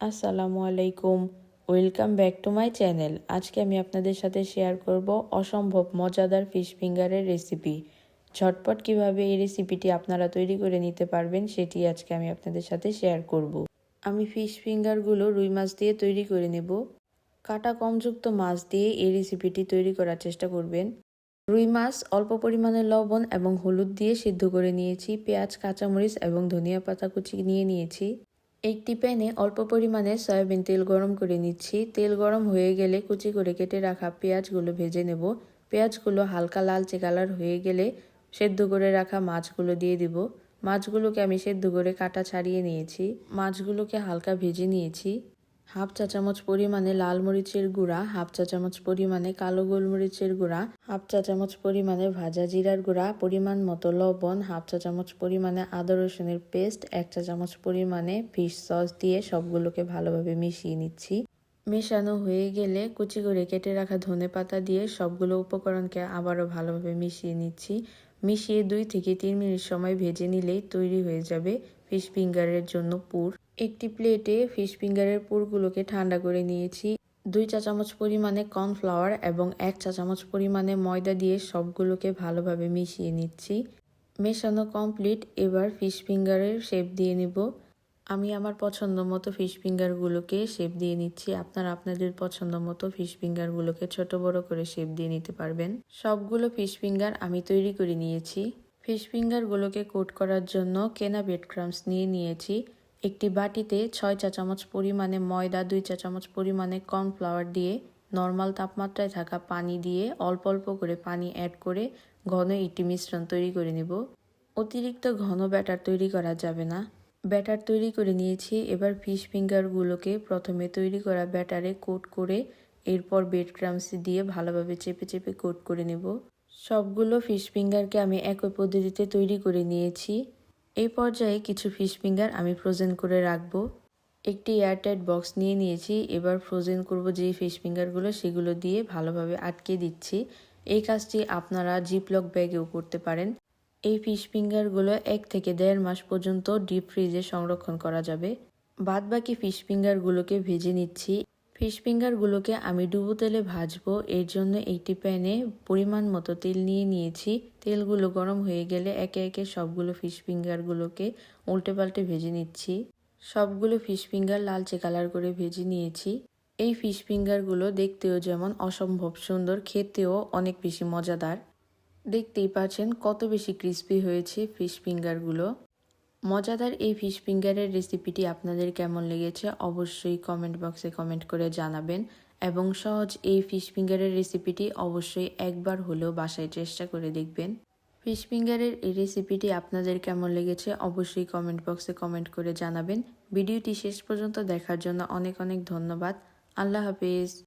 আসসালামু আলাইকুম। Welcome back to my channel. আজকে আমি আপনাদের সাথে শেয়ার করব অসম্ভব মজাদার ফিশ ফিঙ্গারের রেসিপি। ঝটপট কীভাবে এই রেসিপিটি আপনারা তৈরি করে নিতে পারবেন সেটি আজকে আমি আপনাদের সাথে শেয়ার করব। আমি ফিশ ফিঙ্গারগুলো রুই মাছ দিয়ে তৈরি করে নেব। কাটা কমযুক্ত মাছ দিয়ে এই রেসিপিটি তৈরি করার চেষ্টা করবেন। রুই মাছ অল্প পরিমাণে লবণ এবং হলুদ দিয়ে সিদ্ধ করে নিয়েছি, পেঁয়াজ, কাঁচামরিচ এবং ধনিয়া পাতা কুচি নিয়ে নিয়েছি। একটি প্যানে অল্প পরিমাণে সয়াবিন তেল গরম করে নিচ্ছি। তেল গরম হয়ে গেলে কুচি করে কেটে রাখা পেঁয়াজগুলো ভেজে নেব। পেঁয়াজগুলো হালকা লালচে কালার হয়ে গেলে সেদ্ধ করে রাখা মাছগুলো দিয়ে দিব। মাছগুলোকে আমি সেদ্ধ করে কাটা ছাড়িয়ে নিয়েছি। মাছগুলোকে হালকা ভেজে নিয়েছি। হাফ চা চামচ পরিমাণে লাল মরিচের গুঁড়া, হাফ চা চামচ পরিমাণে কালো গোলমরিচের গুঁড়া, হাফ চা চামচ পরিমাণে ভাজা জিরার গুঁড়া, পরিমাণ মতো লবণ, হাফ চা চামচ পরিমাণে আদা রসুনের পেস্ট, এক চা চামচ পরিমাণে ফিশ সস দিয়ে সবগুলোকে ভালোভাবে মিশিয়ে নিচ্ছি। মেশানো হয়ে গেলে কুচি করে কেটে রাখা ধনে পাতা দিয়ে সবগুলো উপকরণকে আবারও ভালোভাবে মিশিয়ে নিচ্ছি। মিশিয়ে দুই থেকে তিন মিনিট সময় ভেজে নিলেই তৈরি হয়ে যাবে ফিশ ফিঙ্গারের জন্য পুর। একটি প্লেটে ফিশ ফিঙ্গারের পুরগুলোকে ঠান্ডা করে নিয়েছি। দুই চা চামচ পরিমাণে কর্নফ্লাওয়ার এবং এক চা চামচ পরিমাণে ময়দা দিয়ে সবগুলোকে ভালোভাবে মিশিয়ে নিচ্ছি। মেশানো কমপ্লিট, এবার ফিশ ফিঙ্গারের শেপ দিয়ে নিব। আমি আমার পছন্দ মতো ফিশ ফিঙ্গারগুলোকে শেপ দিয়ে নিচ্ছি। আপনারা আপনাদের পছন্দ মতো ফিশ ফিঙ্গারগুলোকে ছোট বড় করে শেপ দিয়ে নিতে পারবেন। সবগুলো ফিশ ফিঙ্গার আমি তৈরি করে নিয়েছি। ফিশ ফিঙ্গারগুলোকে কোট করার জন্য কেনা বেড ক্রামস নিয়ে নিয়েছি। একটি বাটিতে ছয় চা চামচ পরিমাণে ময়দা, দুই চা চামচ পরিমাণে কর্নফ্লাওয়ার দিয়ে নর্মাল তাপমাত্রায় থাকা পানি দিয়ে অল্প অল্প করে পানি অ্যাড করে ঘন একটি মিশ্রণ তৈরি করে নেব। অতিরিক্ত ঘন ব্যাটার তৈরি করা যাবে না। ব্যাটার তৈরি করে নিয়েছি। এবার ফিশ ফিঙ্গারগুলোকে প্রথমে তৈরি করা ব্যাটারে কোট করে এরপর বেড ক্রামস দিয়ে ভালোভাবে চেপে চেপে কোট করে নেব। সবগুলো ফিশ ফিঙ্গারকে আমি একই পদ্ধতিতে তৈরি করে নিয়েছি। এই পর্যায়ে কিছু ফিশ ফিঙ্গার আমি ফ্রোজেন করে রাখব। একটি এয়ারটাইট বক্স নিয়ে নিয়েছি, এবার ফ্রোজেন করব যেই ফিশ ফিঙ্গারগুলো সেগুলো দিয়ে ভালোভাবে আটকে দিচ্ছি। এই কাজটি আপনারা জিপলক ব্যাগেও করতে পারেন। এই ফিশ ফিঙ্গারগুলো এক থেকে দেড় মাস পর্যন্ত ডিপ ফ্রিজে সংরক্ষণ করা যাবে। বাদ বাকি ফিশ ফিঙ্গারগুলোকে ভেজে নিচ্ছি। ফিশ ফিঙ্গারগুলোকে আমি ডুবো তেলে ভাজবো। এর জন্য একটি প্যানে পরিমাণ মতো তেল নিয়ে নিয়েছি। তেলগুলো গরম হয়ে গেলে একে একে সবগুলো ফিশ ফিঙ্গারগুলোকে উল্টে পাল্টে ভেজে নিচ্ছি। সবগুলো ফিশ ফিঙ্গার লালচে কালার করে ভেজে নিয়েছি। এই ফিশ ফিঙ্গারগুলো দেখতেও যেমন অসম্ভব সুন্দর, খেতেও অনেক বেশি মজাদার। দেখতেই পাচ্ছেন কত বেশি ক্রিস্পি হয়েছে ফিশ ফিঙ্গারগুলো। মজাদার এই ফিশ ফিঙ্গারের রেসিপিটি আপনাদের কেমন লেগেছে অবশ্যই কমেন্ট বক্সে কমেন্ট করে জানাবেন এবং সহজ এই ফিশ ফিঙ্গারের রেসিপিটি অবশ্যই একবার হলেও বাসায় চেষ্টা করে দেখবেন। ফিশ ফিঙ্গারের এই রেসিপিটি আপনাদের কেমন লেগেছে অবশ্যই কমেন্ট বক্সে কমেন্ট করে জানাবেন। ভিডিওটি শেষ পর্যন্ত দেখার জন্য অনেক অনেক ধন্যবাদ। আল্লাহ হাফিজ।